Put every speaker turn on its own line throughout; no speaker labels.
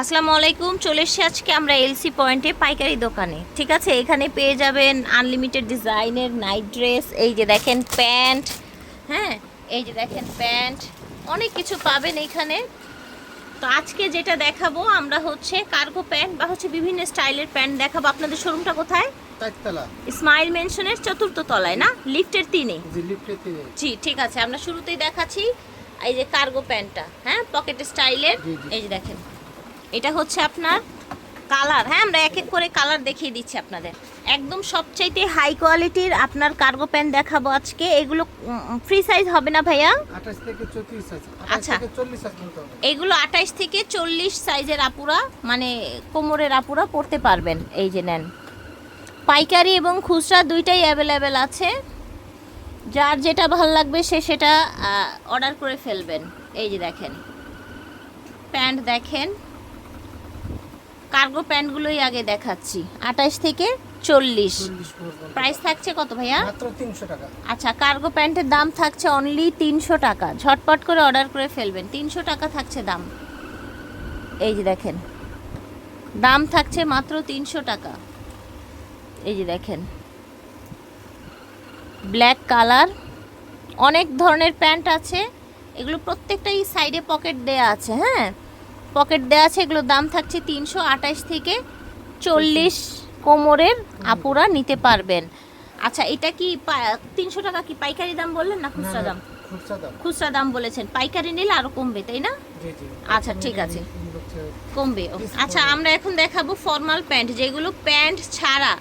আসসালামু আলাইকুম চলে এসেছি আজকে আমরা এলসি পয়েন্টে পাইকারি দোকানে। ঠিক আছে এখানে পেয়ে যাবেন আনলিমিটেড ডিজাইনের নাইট ড্রেস এই যে দেখেন প্যান্ট হ্যাঁ এই যে দেখেন প্যান্ট অনেক কিছু পাবেন এখানে। তো আজকে যেটা দেখাবো আমরা হচ্ছে কার্গো প্যান্ট বা হচ্ছে বিভিন্ন স্টাইলের প্যান্ট দেখাবো। আপনাদের শোরুমটা কোথায়? স্মাইল মেনশনের চতুর্থ তলায় না? লিফটের তিনে?
জি
ঠিক আছে আমরা শুরুতেই দেখাচ্ছি এই যে কার্গো প্যান্টটা হ্যাঁ? পকেট স্টাইলের। এই যে দেখেন এটা হচ্ছে আপনার কালার। হ্যাঁ আমরা এক এক করে কালার দেখিয়ে দিচ্ছি আপনাদের। একদম সবচাইতে হাই কোয়ালিটির আপনার কার্গো প্যান্ট দেখাবো আজকে। এগুলো ফ্রি সাইজ হবে না ভাইয়া?
আঠাশ
আচ্ছা। এগুলো আঠাইশ থেকে চল্লিশ সাইজের আপুরা মানে কোমরের আপুরা পড়তে পারবেন। এই যে নেন। পাইকারি এবং খুচরা দুইটাই অ্যাভেলেবেল আছে। যার যেটা ভালো লাগবে সে সেটা অর্ডার করে ফেলবেন। এই যে দেখেন। প্যান্ট দেখেন। কার্গো প্যান্টগুলোই আগে দেখাচ্ছি। আঠাশ থেকে চল্লিশ। প্রাইস থাকছে কত ভাইয়া?
টাকা।
আচ্ছা কার্গো প্যান্টের দাম থাকছে অনলি তিনশো টাকা। ঝটপট করে অর্ডার করে ফেলবেন। তিনশো টাকা থাকছে দাম। এই যে দেখেন। দাম থাকছে মাত্র তিনশো টাকা। এই যে দেখেন। ব্ল্যাক কালার অনেক ধরনের প্যান্ট আছে। এগুলো প্রত্যেকটাই সাইডে পকেট দেয়া আছে হ্যাঁ? পকেট দেওয়া আছে এগুলোর দাম থাকছে তিনশো আঠাশ থেকে চল্লিশ কোমরের আপুরা নিতে পারবেন। আচ্ছা এটা কি তিনশো টাকা কি পাইকারি দাম বললেন না খুচরা দাম?
খুচরা দাম।
বলেছেন। পাইকারি নিলে আরও কমবে তাই না? আচ্ছা, ঠিক আছে। কমবে আচ্ছা আমরা এখন দেখাবো ফর্মাল প্যান্ট যেগুলো প্যান্ট ছাড়া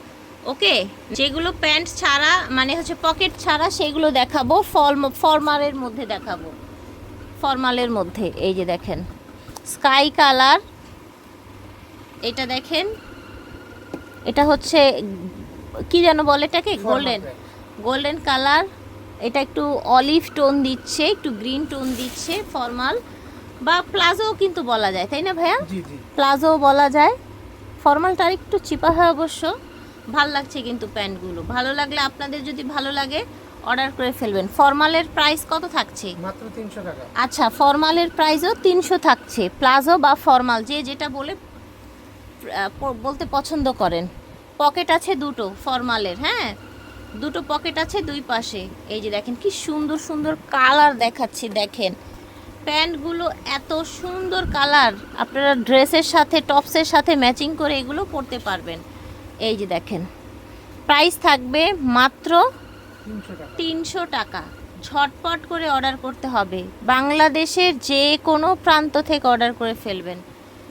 ওকে? যেগুলো প্যান্ট ছাড়া মানে হচ্ছে পকেট ছাড়া সেগুলো দেখাবো। ফর্ম ফর্মালের মধ্যে দেখাবো। ফর্মালের মধ্যে এই যে দেখেন। Sky colour. এটা দেখেন। এটা হচ্ছে কি যেন বলে এটাকে? গোল্ডেন। গোল্ডেন কালার এটা একটু অলিভ টোন দিচ্ছে একটু গ্রিন টোন দিচ্ছে ফর্মাল বা প্লাজো কিন্তু বলা যায় তাই না ভাইয়া? প্লাজো বলা যায়। ফর্মালটা আর একটু চিপা হয় অবশ্য। ভালো লাগছে কিন্তু প্যান্টগুলো। ভালো লাগলে আপনাদের যদি ভালো লাগে অর্ডার করে ফেলবেন। ফর্মালের প্রাইস কত থাকছে?
মাত্র তিনশো টাকা।
আচ্ছা ফর্মালের প্রাইসও তিনশো থাকছে। প্লাজো বা ফর্মাল যে যেটা বলে বলতে পছন্দ করেন। পকেট আছে দুটো ফর্মালের হ্যাঁ? দুটো পকেট আছে দুই পাশে। এই যে দেখেন কি সুন্দর সুন্দর কালার দেখাচ্ছি দেখেন। প্যান্টগুলো এত সুন্দর কালার আপনারা ড্রেসের সাথে টপসের সাথে ম্যাচিং করে এগুলো পরতে পারবেন। এই যে দেখেন প্রাইস থাকবে মাত্র
তিনশো টাকা।
ঝটপট করে অর্ডার করতে হবে। বাংলাদেশের যে কোনো প্রান্ত থেকে অর্ডার করে ফেলবেন।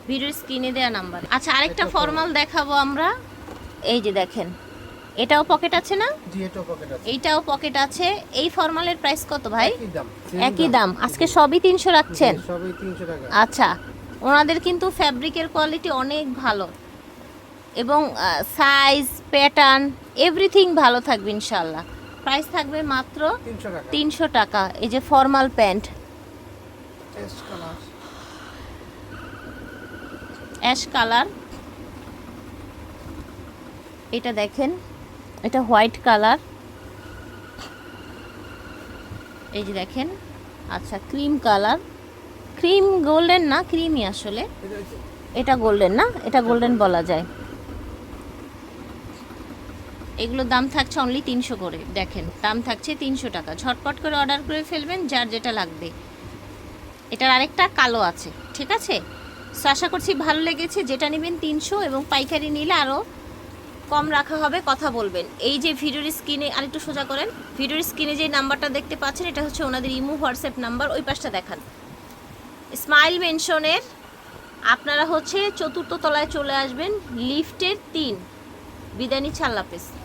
ভিডিওর স্ক্রিনে দেওয়া নাম্বার। আচ্ছা আরেকটা ফর্মাল দেখাবো আমরা। এই যে দেখেন এটাও পকেট আছে না? এইটাও পকেট আছে। এই ফর্মালের প্রাইস কত ভাই?
একই দাম
আজকে সবই তিনশো রাখছেন? আচ্ছা ওনাদের কিন্তু ফ্যাব্রিকের কোয়ালিটি অনেক ভালো। এবং সাইজ প্যাটার্ন এভরিথিং ভালো থাকবে ইনশাল্লাহ প্রাইস থাকবে মাত্র
তিনশো টাকা।
এই যে formal pant
colour
ash colour এটা দেখেন এটা হোয়াইট কালার এই যে দেখেন আচ্ছা ক্রিম কালার ক্রিম গোল্ডেন না ক্রিমই আসলে।
এটা
গোল্ডেন না? এটা গোল্ডেন বলা যায়। এগুলোর দাম থাকছে অনলি তিনশো করে দেখেন। দাম থাকছে তিনশো টাকা। ঝটপট করে অর্ডার করে ফেলবেন যার যেটা লাগবে। এটার আরেকটা কালো আছে ঠিক আছে? So, আশা করছি ভালো লেগেছে। যেটা নেবেন তিনশো এবং পাইকারি নিলে আরও কম রাখা হবে কথা বলবেন। এই যে ভিডিওর স্ক্রিনে আরেকটু সোজা করেন। ভিডিওর স্ক্রিনে যে নাম্বারটা দেখতে পাচ্ছেন এটা হচ্ছে ওনাদের ইমো হোয়াটসঅ্যাপ নাম্বার। ওই পাশটা দেখান। স্মাইল মেনশনের আপনারা হচ্ছে চতুর্থ তলায় চলে আসবেন লিফটের তিন। আল্লাহ হাফেজ।